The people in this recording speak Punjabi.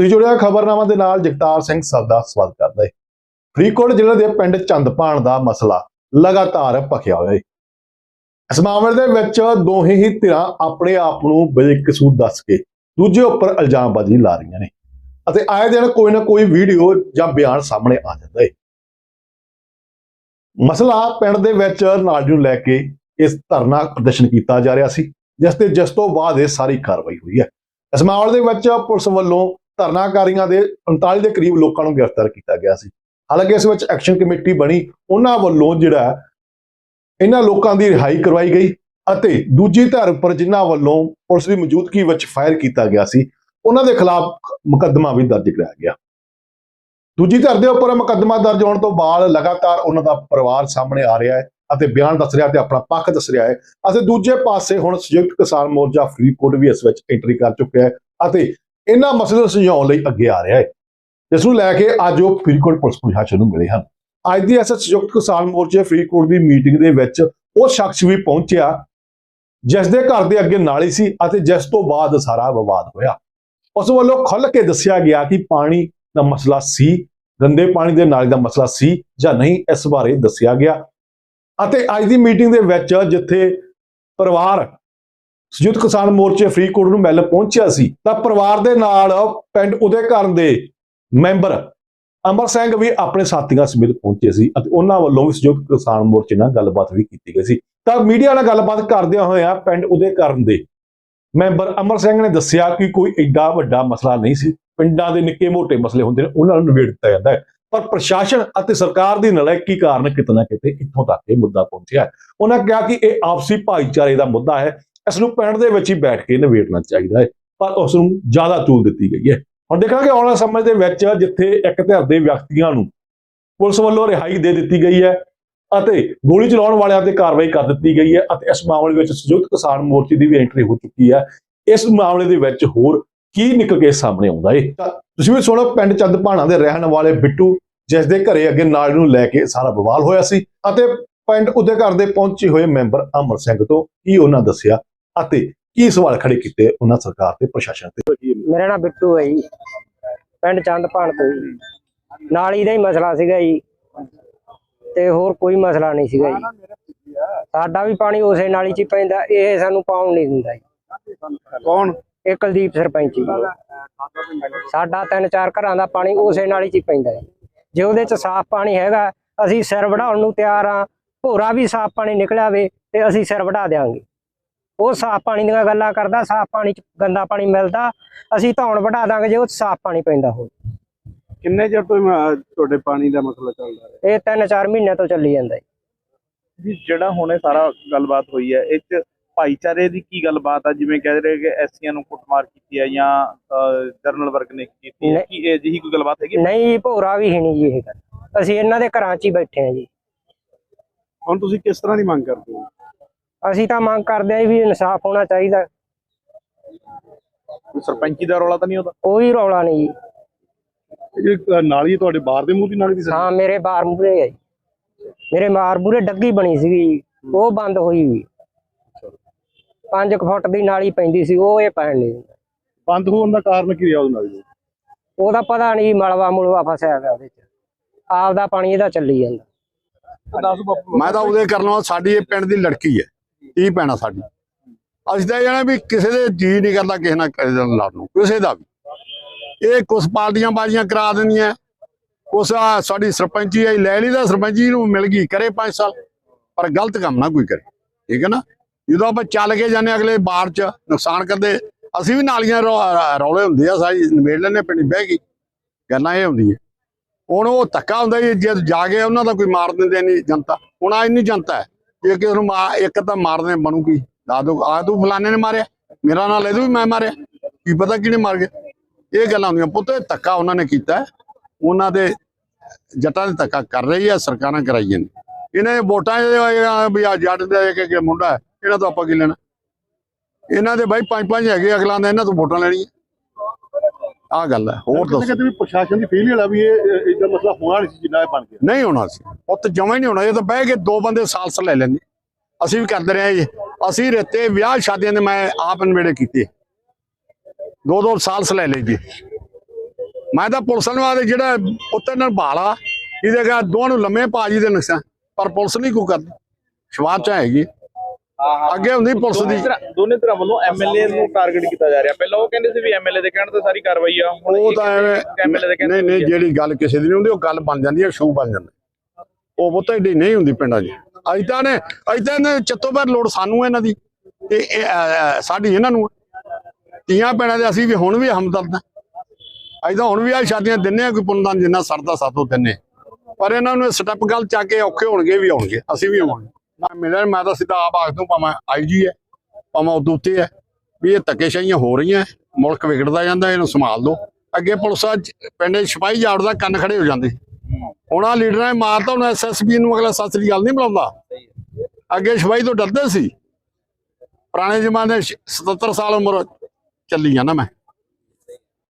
ਤੁਸੀਂ ਜੁੜਿਆ ਖਬਰਨਾਮਾ ਦੇ ਨਾਲ ਜਗਤਾਰ ਸਿੰਘ ਸਭ ਦਾ ਸਵਾਗਤ ਕਰਦਾ ਹੈ ਫਰੀਦਕੋਟ ਜ਼ਿਲ੍ਹੇ ਦੇ ਪਿੰਡ ਚੰਦਪਾਣ ਦਾ ਮਸਲਾ ਲਗਾਤਾਰ ਭਖਿਆ ਹੋਇਆ ਹੈ ਇਸ ਮਾਮਲੇ ਦੇ ਵਿੱਚ ਦੋਹੇ ਹੀ ਧਿਰਾਂ ਆਪਣੇ ਆਪ ਨੂੰ ਬੇਕਸੂਰ ਦੱਸ ਕੇ ਦੂਜੇ ਉੱਪਰ ਇਲਜ਼ਾਮਬਾਜ਼ੀ ਲਾ ਰਹੀਆਂ ਨੇ ਅਤੇ ਆਏ ਦਿਨ ਕੋਈ ਨਾ ਕੋਈ ਵੀਡੀਓ ਜਾਂ ਬਿਆਨ ਸਾਹਮਣੇ ਆ ਜਾਂਦਾ ਹੈ ਮਸਲਾ ਪਿੰਡ ਦੇ ਵਿੱਚ ਨਾਲ ਨੂੰ ਲੈ ਕੇ ਇਸ ਧਰਨਾ ਪ੍ਰਦਰਸ਼ਨ ਕੀਤਾ ਜਾ ਰਿਹਾ ਸੀ, ਜਿਸ ਤੇ ਜਿਸ ਤੋਂ ਬਾਅਦ ਇਹ ਸਾਰੀ ਕਾਰਵਾਈ ਹੋਈ ਹੈ। ਇਸ ਮਾਮਲੇ ਦੇ ਵਿੱਚ ਪੁਲਿਸ ਵੱਲੋਂ ਧਰਨਾਕਾਰੀਆਂ ਦੇ 39 ਦੇ ਕਰੀਬ ਲੋਕਾਂ ਨੂੰ ਗ੍ਰਿਫਤਾਰ ਕੀਤਾ ਗਿਆ ਸੀ। ਹਾਲਾਂਕਿ ਇਸ ਵਿੱਚ ਐਕਸ਼ਨ ਕਮੇਟੀ ਬਣੀ, ਉਹਨਾਂ ਵੱਲੋਂ ਜਿਹੜਾ ਇਹਨਾਂ ਲੋਕਾਂ ਦੀ ਰਿਹਾਈ ਕਰਵਾਈ ਗਈ ਅਤੇ ਦੂਜੀ ਧਿਰ ਉੱਪਰ ਜਿਨ੍ਹਾਂ ਵੱਲੋਂ ਪੁਲਿਸ ਦੀ ਮੌਜੂਦਗੀ ਵਿੱਚ ਫਾਇਰ ਕੀਤਾ ਗਿਆ ਸੀ, ਉਹਨਾਂ ਦੇ ਖਿਲਾਫ ਮੁਕੱਦਮਾ ਵੀ ਦਰਜ ਕਰਾਇਆ ਗਿਆ। ਦੂਜੀ ਧਿਰ ਦੇ ਉੱਪਰ ਮੁਕੱਦਮਾ ਦਰਜ ਹੋਣ ਤੋਂ ਬਾਅਦ ਲਗਾਤਾਰ ਉਹਨਾਂ ਦਾ ਪਰਿਵਾਰ ਸਾਹਮਣੇ ਆ ਰਿਹਾ ਹੈ ਅਤੇ ਬਿਆਨ ਦੱਸ ਰਿਹਾ ਤੇ ਆਪਣਾ ਪੱਖ ਦੱਸ ਰਿਹਾ ਹੈ ਅਤੇ ਦੂਜੇ ਪਾਸੇ ਹੁਣ ਸੰਯੁਕਤ ਕਿਸਾਨ ਮੋਰਚਾ ਫਰੀਦਕੋਟ ਵੀ ਇਸ ਵਿੱਚ ਐਂਟਰੀ ਕਰ ਚੁੱਕਿਆ ਹੈ ਅਤੇ ਇਹਨਾਂ ਮਸਲੇ ਨੂੰ ਸੁਲਝਾਉਣ ਲਈ ਅੱਗੇ ਆ ਰਿਹਾ ਹੈ। ਜਿਸ ਨੂੰ ਲੈ ਕੇ ਅੱਜ ਉਹ ਫਰੀਦਕੋਟ ਪੁਲਿਸ ਪ੍ਰਸ਼ਾਸਨ ਨੂੰ ਮਿਲੇ ਹਨ। ਅੱਜ ਦੀ ਇਸ ਸੰਯੁਕਤ ਕਿਸਾਨ ਮੋਰਚੇ ਫਰੀਦਕੋਟ ਦੀ ਮੀਟਿੰਗ ਦੇ ਵਿੱਚ ਉਹ ਸ਼ਖਸ ਵੀ ਪਹੁੰਚਿਆ, ਜਿਸ ਦੇ ਘਰ ਦੇ ਅੱਗੇ ਨਾਲੀ ਸੀ ਅਤੇ ਜਿਸ ਤੋਂ ਬਾਅਦ ਸਾਰਾ ਵਿਵਾਦ ਹੋਇਆ। ਉਸ ਵੱਲੋਂ ਖੁੱਲ੍ਹ ਕੇ ਦੱਸਿਆ ਗਿਆ ਕਿ ਪਾਣੀ ਦਾ ਮਸਲਾ ਸੀ, ਗੰਦੇ ਪਾਣੀ ਦੇ ਨਾਲੀ ਦਾ ਮਸਲਾ ਸੀ ਜਾਂ ਨਹੀਂ, ਇਸ ਬਾਰੇ ਦੱਸਿਆ ਗਿਆ। ਅਤੇ ਅੱਜ ਦੀ ਮੀਟਿੰਗ ਦੇ ਵਿੱਚ ਜਿੱਥੇ ਪਰਿਵਾਰ ਸੰਯੁਕਤ ਕਿਸਾਨ ਮੋਰਚੇ ਫਰੀਦਕੋਟ ਨੂੰ ਮਿਲ ਪਹੁੰਚਿਆ ਸੀ। ਤਾਂ ਪਰਿਵਾਰ ਦੇ ਨਾਲ ਪਿੰਡ ਉਦੇ ਘਰ ਦੇ ਮੈਂਬਰ ਅਮਰ ਸਿੰਘ ਵੀ ਆਪਣੇ ਸਾਥੀਆਂ ਸਮੇਤ ਪਹੁੰਚੇ ਸੀ ਅਤੇ ਉਹਨਾਂ ਵੱਲੋਂ ਵੀ ਸੰਯੁਕਤ ਕਿਸਾਨ ਮੋਰਚੇ ਨਾਲ ਗੱਲਬਾਤ ਵੀ ਕੀਤੀ ਗਈ ਸੀ। ਤਾਂ ਮੀਡੀਆ ਨਾਲ ਗੱਲਬਾਤ ਕਰਦਿਆਂ ਹੋਇਆਂ ਪਿੰਡ ਉਦੇ ਕਰਨ ਦੇ ਮੈਂਬਰ ਅਮਰ ਸਿੰਘ ਨੇ ਦੱਸਿਆ ਕਿ ਕੋਈ ਐਡਾ ਵੱਡਾ ਮਸਲਾ ਨਹੀਂ ਸੀ। ਪਿੰਡਾਂ ਦੇ ਨਿੱਕੇ ਮੋਟੇ ਮਸਲੇ ਹੁੰਦੇ ਨੇ, ਉਹਨਾਂ ਨੂੰ ਨਿਬੇੜ ਦਿੱਤਾ ਜਾਂਦਾ ਹੈ। ਪਰ ਪ੍ਰਸ਼ਾਸਨ ਅਤੇ ਸਰਕਾਰ ਦੀ ਨਲਾਇਕੀ ਕਾਰਨ ਕਿਤੇ ਨਾ ਕਿਤੇ ਇੱਥੋਂ ਤੱਕ ਇਹ ਮੁੱਦਾ ਪਹੁੰਚਿਆ ਉਹਨਾਂ ਕਿਹਾ ਕਿ ਇਹ ਆਪਸੀ ਭਾਈਚਾਰੇ ਦਾ ਮੁੱਦਾ ਹੈ। ਇਸ ਨੂੰ ਪਿੰਡ ਦੇ ਵਿੱਚ ਹੀ ਬੈਠ ਕੇ ਨਿਬੇੜਨਾ ਚਾਹੀਦਾ ਹੈ, ਪਰ ਉਸ ਨੂੰ ਜ਼ਿਆਦਾ ਤੂਲ ਦਿੱਤੀ ਗਈ ਹੈ। ਹੁਣ ਦੇਖਾਂਗੇ ਆਉਣ ਵਾਲੇ ਸਮੇਂ ਦੇ ਵਿੱਚ ਜਿੱਥੇ ਇੱਕ ਧਿਰ ਦੇ ਵਿਅਕਤੀਆਂ ਨੂੰ ਪੁਲਿਸ ਵੱਲੋਂ ਰਿਹਾਈ ਦੇ ਦਿੱਤੀ ਗਈ ਹੈ ਅਤੇ ਗੋਲੀ ਚਲਾਉਣ ਵਾਲਿਆਂ ਤੇ ਕਾਰਵਾਈ ਕਰ ਦਿੱਤੀ ਗਈ ਹੈ ਅਤੇ ਇਸ ਮਾਮਲੇ ਵਿੱਚ ਸੰਯੁਕਤ ਕਿਸਾਨ ਮੋਰਚੇ ਦੀ ਵੀ ਐਂਟਰੀ ਹੋ ਚੁੱਕੀ ਹੈ। ਇਸ ਮਾਮਲੇ ਦੇ ਵਿੱਚ ਹੋਰ ਕੀ ਨਿਕਲ ਕੇ ਸਾਹਮਣੇ ਆਉਂਦਾ ਏ ਤਾਂ ਤੁਸੀਂ ਵੀ ਸੁਣੋ, ਪਿੰਡ ਚੰਦਪਾਣਾ ਦੇ ਰਹਿਣ ਵਾਲੇ ਬਿੱਟੂ, ਜਿਸ ਦੇ ਘਰੇ ਅੱਗੇ ਨਾਲ ਨੂੰ ਲੈ ਕੇ ਸਾਰਾ ਬਵਾਲ ਹੋਇਆ ਸੀ ਅਤੇ ਪਿੰਡ ਉਹਦੇ ਘਰ ਦੇ ਪਹੁੰਚੇ ਹੋਏ ਮੈਂਬਰ ਅਮਰ ਸਿੰਘ ਤੋਂ ਕੀ ਉਹਨਾਂ ਦੱਸਿਆ? ਅਤੇ ਕੀ ਸਵਾਲ ਖੜੇ ਕੀਤੇ ਉਹਨਾਂ ਸਰਕਾਰ ਤੇ ਪ੍ਰਸ਼ਾਸਨ ਤੇ? ਮੇਰਾ ਨਾਮ ਬਿੱਟੂ ਹੈ ਜੀ। ਪਿੰਡ ਚੰਦਪਾਣ ਤੋਂ ਜੀ। ਨਾਲੀ ਦਾ ਹੀ ਮਸਲਾ ਸੀਗਾ ਜੀ। ਤੇ ਹੋਰ ਕੋਈ ਮਸਲਾ ਨਹੀਂ ਸੀਗਾ ਜੀ। ਸਾਡਾ ਵੀ ਪਾਣੀ ਉਸੇ ਨਾਲੀ 'ਚ ਹੀ ਪੈਂਦਾ ਇਹ ਸਾਨੂੰ ਪਾਉਣ ਨਹੀਂ ਦਿੰਦਾ ਜੀ। ਕੌਣ? ਇਹ ਕੁਲਦੀਪ ਸਰਪੰਚ ਜੀ। ਸਾਡਾ ਤਿੰਨ ਚਾਰ ਘਰਾਂ ਦਾ ਪਾਣੀ ਉਸੇ ਨਾਲੀ 'ਚ ਹੀ ਪੈਂਦਾ ਜੀ। ਜੇ ਉਹਦੇ 'ਚ ਸਾਫ਼ ਪਾਣੀ ਹੈਗਾ ਅਸੀਂ ਸਿਰ ਵਢਾਉਣ ਨੂੰ ਤਿਆਰ ਆ ਭੋਰਾ ਵੀ ਸਾਫ਼ ਪਾਣੀ ਨਿਕਲਿਆ ਵੇ ਤੇ ਅਸੀਂ ਸਿਰ ਵਢਾ ਦੇਾਂਗੇ ਉਹ ਸਾਫ਼ ਪਾਣੀ ਦੀਆਂ ਗੱਲਾਂ ਕਰਦਾ ਸਾਫ਼ ਪਾਣੀ 'ਚ ਗੰਦਾ ਪਾਣੀ ਮਿਲਦਾ ਅਸੀਂ ਧੌਣ ਵਢਾ ਦਾਂਗੇ ਜੇ ਉਹ ਸਾਫ਼ ਪਾਣੀ ਪੈਂਦਾ ਹੋਵੇ। ਕਿੰਨੇ ਚਿਰ ਤੋਂ ਅਹ, ਤੁਹਾਡੇ ਪਾਣੀ ਦਾ ਮਸਲਾ ਚੱਲਦਾ ਹੈ ਇਹ ਤਿੰਨ ਚਾਰ ਮਹੀਨਿਆਂ ਤੋਂ ਚੱਲੀ ਜਾਂਦਾ ਜੀ। ਜੀ ਜਿਹੜਾ ਹੁਣੇ ਸਾਰਾ ਗੱਲਬਾਤ ਹੋਈ ਹੈ ਇਹ ਚ ਭਾਈਚਾਰੇ ਦੀ ਕੀ ਗੱਲਬਾਤ ਆ? ਜਿਵੇਂ ਕਹਿ ਰਹੇ ਕਿ ਐਸੀਆਂ ਨੂੰ ਕੁੱਟਮਾਰ ਕੀਤੀ ਹੈ ਜਾਂ ਜਰਨਲ ਵਰਗ ਨੇ ਕੀਤੀ ਹੈ ਨਹੀਂ। ਕੀ ਇਹ ਜਿਹੀ ਕੋਈ ਗੱਲਬਾਤ ਹੈਗੀ? ਨਹੀਂ ਭੋਰਾ ਵੀ ਹੈ ਨਹੀਂ ਜੀ ਇਹ ਗੱਲ। ਅਸੀਂ ਇਹਨਾਂ ਦੇ ਘਰਾਂ 'ਚ ਹੀ ਬੈਠੇ ਆ ਜੀ। ਹੁਣ ਤੁਸੀਂ ਕਿਸ ਤਰ੍ਹਾਂ ਦੀ ਮੰਗ ਕਰਦੇ ਹੋ? ਅਸੀਂ ਤਾਂ ਮੰਗ ਕਰਦੇ ਆ ਵੀ ਇਨਸਾਫ ਹੋਣਾ ਚਾਹੀਦਾ। ਸਰਪੰਚੀ ਦਾ ਰੌਲਾ ਤਾਂ ਨਹੀਂ ਉਹਦਾ ਕੋਈ ਰੌਲਾ ਨਹੀਂ ਜੀ। ਇਹ ਨਾਲੀ ਤੁਹਾਡੇ ਬਾਹਰ ਦੇ ਮੂੰਹ ਦੀ ਨਾਲੀ ਦੀ ਹਾਂ ਮੇਰੇ ਬਾਰ ਮੂਰੇ ਹੈ ਜੀ। ਮੇਰੇ ਬਾਰ ਮੂਰੇ ਡੱਗੀ ਬਣੀ ਸੀਗੀ ਉਹ ਬੰਦ ਹੋਈ ਵੀ। 5 ਫੁੱਟ ਦੀ ਨਾਲੀ ਪੈਂਦੀ ਸੀ ਉਹ ਇਹ ਪੈਣ ਨਹੀਂ ਦਿੰਦਾ। ਬੰਦ ਹੋਣ ਦਾ ਕਾਰਨ ਕੀ ਰਿਹਾ ਉਹ ਨਾਲੀ ਦਾ ਉਹਦਾ ਪਤਾ ਨਹੀਂ ਮਲਵਾ ਮੁਲਵਾ ਫਸਿਆ ਗਿਆ ਉਹਦੇ 'ਚ। ਆਪਦਾ ਪਾਣੀ ਇਹਦਾ ਚੱਲੀ ਜਾਂਦਾ। ਮੈਂ ਤਾਂ ਉਹਦੇ ਕਰਨ ਸਾਡੀ ਇਹ ਪਿੰਡ ਦੀ ਲੜਕੀ ਹੈ। ਇਹ ਪੈਣਾ ਸਾਡੀ। ਅਸੀਂ ਤਾਂ ਇਹ ਜਾਣਾ ਵੀ ਕਿਸੇ ਦੇ ਜੀ ਨਹੀਂ ਕਰਦਾ ਕਿਸੇ ਨਾਲ ਕਿਸੇ ਨਾਲ ਲੜਨ ਨੂੰ, ਕਿਸੇ ਦਾ ਵੀ। ਇਹ ਕੁਛ ਪਾਰਟੀਆਂ ਬਾਜ਼ੀਆਂ ਕਰਾ ਦਿੰਦੀਆਂ। ਕੁਛ ਸਾਡੀ ਸਰਪੰਚੀ ਆਈ, ਲੈ ਲਈ ਤਾਂ ਸਰਪੰਚੀ ਨੂੰ ਮਿਲ ਗਈ, ਕਰੇ 5 ਸਾਲ। ਪਰ ਗਲਤ ਕੰਮ ਨਾ ਕੋਈ ਕਰੇ, ਠੀਕ ਹੈ ਨਾ? ਜਦੋਂ ਆਪਾਂ ਚੱਲ ਕੇ ਜਾਂਦੇ ਅਗਲੇ ਬਾੜ ਚ, ਨੁਕਸਾਨ ਕਰਦੇ, ਅਸੀਂ ਵੀ ਨਾਲੀਆਂ ਰੌ- ਰੌਲੇ ਹੁੰਦੇ ਆ, ਸਾਰੀ ਨਿਬੇੜ ਲੈਣੇ ਪਿੰਡ ਬਹਿ ਗਈ ਗੱਲਾਂ ਇਹ ਹੁੰਦੀਆਂ। ਹੁਣ ਉਹ ਧੱਕਾ ਹੁੰਦਾ ਜੀ, ਜੇ ਜਾ ਕੇ ਉਹਨਾਂ ਦਾ ਕੋਈ ਮਾਰ ਦਿੰਦੇ ਨਹੀਂ ਜਨਤਾ। ਹੁਣ ਆ ਇੰਨੀ ਜਨਤਾ ਹੈ। ਜੇ ਕਿਸੇ ਨੂੰ ਮਾ- ਇੱਕ ਤਾਂ ਮਾਰਦੇ ਬਣੂ ਕੀ? ਦੱਸ ਦੋ ਆ ਤੂੰ ਫਲਾਣੇ ਨੇ ਮਾਰਿਆ, ਮੇਰਾ ਨਾਲ ਇਹਨੂੰ ਵੀ ਮੈਂ ਮਾਰਿਆ। ਕੀ ਪਤਾ ਕਿਹਨੇ ਮਾਰ ਗਿਆ? ਇਹ ਗੱਲਾਂ ਹੁੰਦੀਆਂ, ਪੁੱਤ, ਇਹ ਧੱਕਾ ਉਹਨਾਂ ਨੇ ਕੀਤਾ। ਉਹਨਾਂ ਦੇ ਜੱਟਾਂ ਦੇ ਧੱਕਾ ਕਰ ਰਹੀ ਹੈ ਸਰਕਾਰਾਂ ਕਰਾਈਆਂ ਨੇ। ਇਹਨਾਂ ਦੇ ਵੋਟਾਂ ਵੀ ਆ ਜੱਟ ਦਾ ਇੱਕ ਇੱਕ ਮੁੰਡਾ ਇਹਨਾਂ ਤੋਂ ਆਪਾਂ ਕੀ ਲੈਣਾ? ਇਹਨਾਂ ਦੇ ਬਾਈ ਪੰਜ ਪੰਜ ਹੈਗੇ ਅਗਲਾਂ ਦਾ, ਇਹਨਾਂ ਤੋਂ ਵੋਟਾਂ ਲੈਣੀਆਂ। ਆ ਗੱਲ ਹੈ ਹੋਰ ਦੱਸੋ। ਕਹਿੰਦੇ ਵੀ ਪ੍ਰਸ਼ਾਸਨ ਦੀ ਫੇਲਿਅਰ ਆ ਵੀ ਇਹ ਇਹਦਾ ਮਸਲਾ ਹੋਣਾ ਨਹੀਂ ਸੀ ਜਿੰਨਾ ਇਹ ਬਣ ਗਿਆ। ਨਹੀਂ ਹੋਣਾ ਸੀ। ਉੱਤ ਜਮਾ ਹੀ ਨਹੀਂ ਹੋਣਾ ਇਹ ਤਾਂ ਬਹਿ ਕੇ ਦੋ ਬੰਦੇ ਸਾਲਸ ਲੈ ਲੈਂਦੇ। ਅਸੀਂ ਵੀ ਕਰਦੇ ਰਹੇ ਜੀ। ਅਸੀਂ ਰੇਤੇ ਵਿਆਹ ਸ਼ਾਦੀਆਂ ਦੇ ਮੈਂ ਆਪ ਨਵੇੜੇ ਕੀਤੇ। ਦੋ ਦੋ ਸਾਲਸ ਲੈ ਲਈ ਜੀ। ਮੈਂ ਤਾਂ ਪੁਲਿਸ ਵਾਲੇ ਜਿਹੜਾ ਉੱਤੇ ਨਾਲ ਭਾਲਾ ਇਹਦੇ ਕਾ ਨੂੰ ਲੰਮੇ ਪਾਜੀ ਦੇ ਨਕਸ਼ਾ ਪਰ ਪੁਲਿਸ ਨਹੀਂ ਕੋ ਕਰਦੀ। ਸ਼ਵਾਤ ਚ ਹੈਗੀ। ਅੱਗੇ ਹੁੰਦੀ ਪੁਲਿਸ ਦੀ। ਦੋਨੇ ਤਰ੍ਹਾਂ ਵੱਲੋਂ ਐਮਐਲਏ ਨੂੰ ਟਾਰਗੇਟ ਕੀਤਾ ਜਾ ਰਿਹਾ। ਪਹਿਲਾਂ ਉਹ ਕਹਿੰਦੇ ਸੀ ਵੀ ਐਮਐਲਏ ਦੇ ਕਹਿਣ ਤੇ ਸਾਰੀ ਕਾਰਵਾਈ ਆ। ਉਹ ਤਾਂ ਐਮਐਲਏ ਦੇ ਕਹਿਣ ਨਹੀਂ ਨਹੀਂ। ਜਿਹੜੀ ਗੱਲ ਕਿਸੇ ਦੀ ਨਹੀਂ ਹੁੰਦੀ ਉਹ ਗੱਲ ਬਣ ਜਾਂਦੀ ਹੈ ਸ਼ੂ ਬਣ ਜਾਂਦਾ। ਉਹ ਬਹੁਤਾ ਏਡੀ ਨਹੀਂ ਹੁੰਦੀ ਪਿੰਡਾਂ 'ਚ। ਅੱਜ ਤਾਂ ਨੇ ਅੱਜ ਤਾਂ ਨੇ ਚੱਤੋ ਪਰ ਲੋੜ ਸਾਨੂੰ ਇਹਨਾਂ ਦੀ। ਤੇ ਸਾਡੀ ਇਹਨਾਂ ਨੂੰ। ਤੀਆਂ ਪੈਣਾ ਦੇ ਅਸੀਂ ਵੀ ਹੁਣ ਵੀ ਹਮਦਰਦ ਆ ਅੱਜ ਤਾਂ ਹੁਣ ਵੀ ਆ ਸ਼ਾਦੀਆਂ ਦਿੰਨੇ ਆ ਕੋਈ ਪੁੰਨਦਾਨ ਜਿੰਨਾ ਸਰਦਾ ਸਾਥੋਂ ਦਿੰਨੇ ਪਰ ਇਹਨਾਂ ਨੂੰ ਸਟੈਪ ਗੱਲ ਚੱਕ ਕੇ ਔਖੇ ਹੋਣਗੇ ਵੀ ਹੋਣਗੇ ਅਸੀਂ ਵੀ ਹੋਵਾਂਗੇ ਮੈਂ ਮਿਲਣ ਮੈਂ ਤਾਂ ਸਿੱਧਾ ਆਪ ਆਖ ਦੂੰ ਭਾਵੇਂ ਆਈਜੀ ਹੈ, ਭਾਵੇਂ ਉਹ ਉੱਤੇ ਹੈ, ਵੀ ਇਹ ਧੱਕੇਸ਼ਾਹੀਆਂ ਹੋ ਰਹੀਆਂ, ਮੁਲਕ ਵਿਗੜਦਾ ਜਾਂਦਾ, ਇਹਨੂੰ ਸੰਭਾਲ ਲਓ। ਅੱਗੇ ਪੁਲਿਸ ਆ ਜ- ਪਿੰਡ 'ਚ ਜਾੜਦਾ ਕੰਨ ਖੜੇ ਹੋ ਜਾਂਦੇ। ਹੁਣ ਆ ਲੀਡਰਾਂ ਨੇ ਮਾਰਤਾ, ਹੁਣ ਐਸਐਸਪੀ ਨੂੰ ਅਗਲਾ ਸੱਚ ਦੀ ਗੱਲ ਨਹੀਂ ਬੁਲਾਉਂਦਾ। ਅੱਗੇ ਸਿਪਾਹੀ ਤੋਂ ਡਰਦੇ ਸੀ। ਪੁਰਾਣੇ ਜ਼ਮਾਨੇ 'ਚ 77 ਸਾਲ ਉਮਰ ਚੱਲੀ ਆ ਨਾ ਮੈਂ।